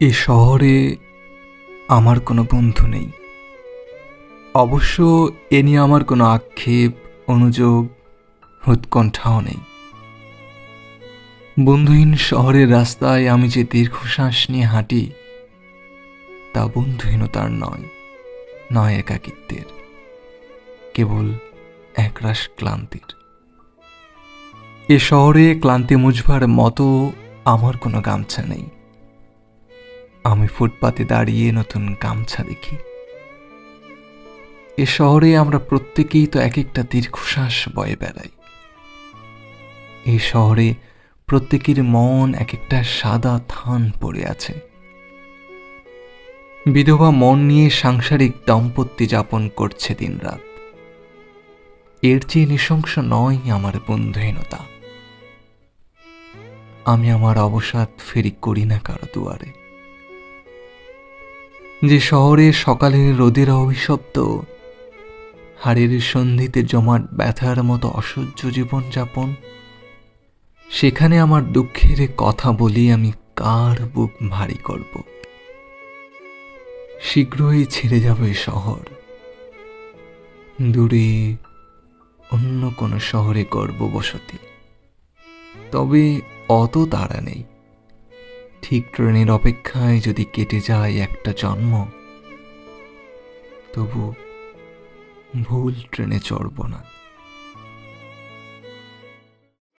এ শহরে আমার কোনো বন্ধু নেই। অবশ্য এ নিয়ে আমার কোনো আক্ষেপ, অনুযোগ, উৎকণ্ঠাও নেই। বন্ধুহীন শহরের রাস্তায় আমি যে দীর্ঘশ্বাস নিয়ে হাঁটি, তা বন্ধুহীনতার নয় নয় একাকিত্বের, কেবল একরাশ ক্লান্তির। এ শহরে ক্লান্তি মুছবার মতো আমার কোনো গামছা নেই। ফুটপাতে দাঁড়িয়ে নতুন গামছা দেখি। এ শহরে আমরা প্রত্যেকেই তো এক একটা দীর্ঘশ্বাস বয়ে বেড়াই। এই শহরে প্রত্যেকের মন এক একটা সাদা থান পড়ে আছে। বিধবা মন নিয়ে সাংসারিক দাম্পত্য যাপন করছে দিনরাত। এর চেয়ে নৃশংস নয় আমার বন্ধুহীনতা। আমি আমার অবসাদ ফেরি করি না কারও দুয়ারে। যে শহরে সকালের রোদের অভিশপ্ত, হাড়ের সন্ধিতে জমাট ব্যথার মতো অসহ্য জীবনযাপন, সেখানে আমার দুঃখের কথা বলি আমি কার বুক ভারী করব? শীঘ্রই ছেড়ে যাবে শহর। দূরে অন্য কোনো শহরে করব বসতি তবে অত তাড়া নেই। ঠিক ট্রেনের অপেক্ষায় যদি কেটে যায় একটা জন্ম তবু ভুল ট্রেনে চড়ব না।